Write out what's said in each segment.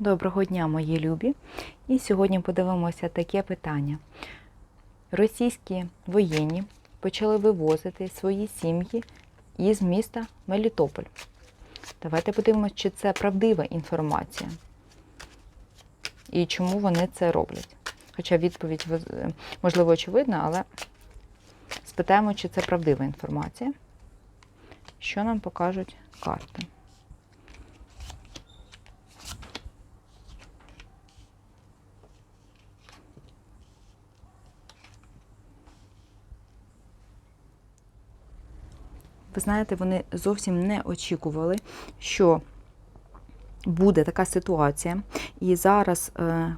Доброго дня, мої любі! І сьогодні подивимося таке питання. Російські воєнні почали вивозити свої сім'ї із міста Мелітополь. Давайте подивимося, чи це правдива інформація і чому вони це роблять. Хоча відповідь, можливо, очевидна, але спитаємо, чи це правдива інформація. Що нам покажуть карти? Ви знаєте, вони зовсім не очікували, що буде така ситуація. І зараз е,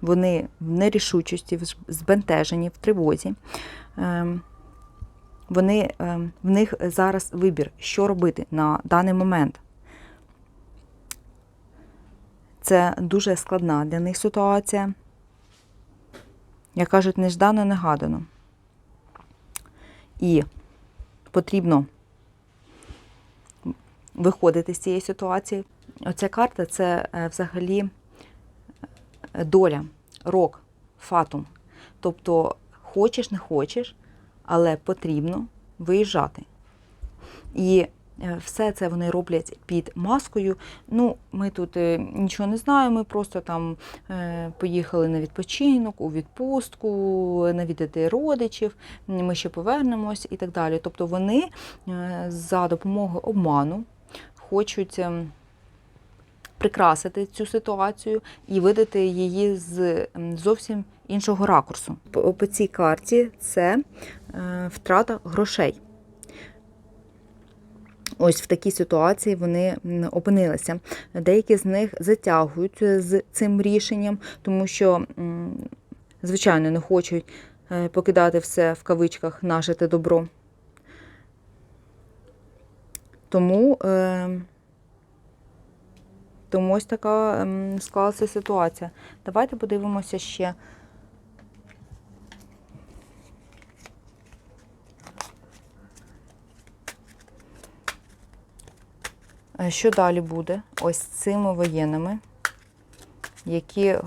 вони в нерішучості, в збентежені, в тривозі. Е, вони, е, в них зараз вибір, що робити на даний момент. Це дуже складна для них ситуація. Як кажуть, неждано, негадано. І потрібно виходити з цієї ситуації. Оця карта це е, взагалі е, доля, рок, фатум. Тобто, хочеш, не хочеш, але потрібно виїжджати. І е, все це вони роблять під маскою. Ну, ми тут нічого не знаємо, ми просто там поїхали на відпочинок, у відпустку, навідати родичів, ми ще повернемось і так далі. Тобто вони за допомогою обману хочуть ем, прикрасити цю ситуацію і видати її з зовсім іншого ракурсу. По, цій карті це е, втрата грошей. Ось в такій ситуації вони опинилися. Деякі з них затягують е, з цим рішенням, тому що, звичайно, не хочуть е, покидати все в кавичках нажите добро. Тому, е, тому ось така ем, склалася ситуація. Давайте подивимося ще. Е, Що далі буде ось цими воєнними, які е,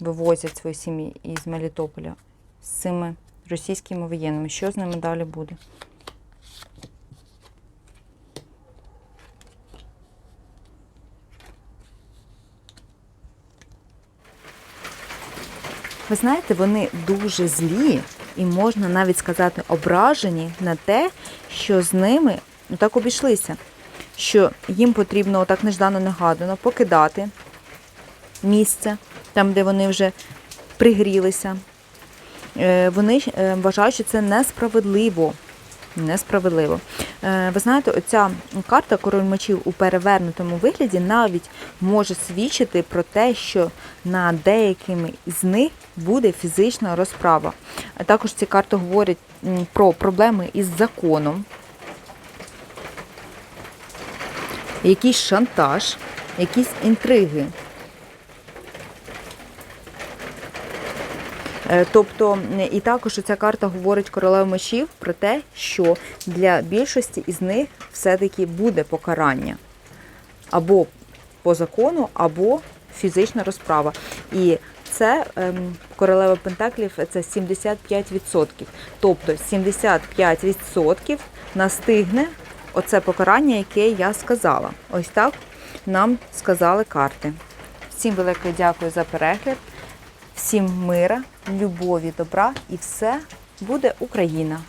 вивозять свої сім'ї із Мелітополя, з цими російськими воєнними? Що з ними далі буде? Ви знаєте, вони дуже злі і можна навіть сказати ображені на те, що з ними ну, так обійшлися, що їм потрібно так неждано негадано покидати місце, там, де вони вже пригрілися. Е, Вони е, вважають, що це несправедливо. Несправедливо. Е, Ви знаєте, оця карта король мечів у перевернутому вигляді навіть може свідчити про те, що на деякими з них буде фізична розправа. Також ці карти говорять про проблеми із законом, якийсь шантаж, якісь інтриги. Тобто, і також ця карта говорить королева мечів про те, що для більшості із них все-таки буде покарання або по закону, або фізична розправа. І це ем, королева Пентаклів це 75%. Тобто 75% настигне оце покарання, яке я сказала. Ось так нам сказали карти. Всім велике дякую за перегляд. Всім мира, любові, добра і все буде Україна!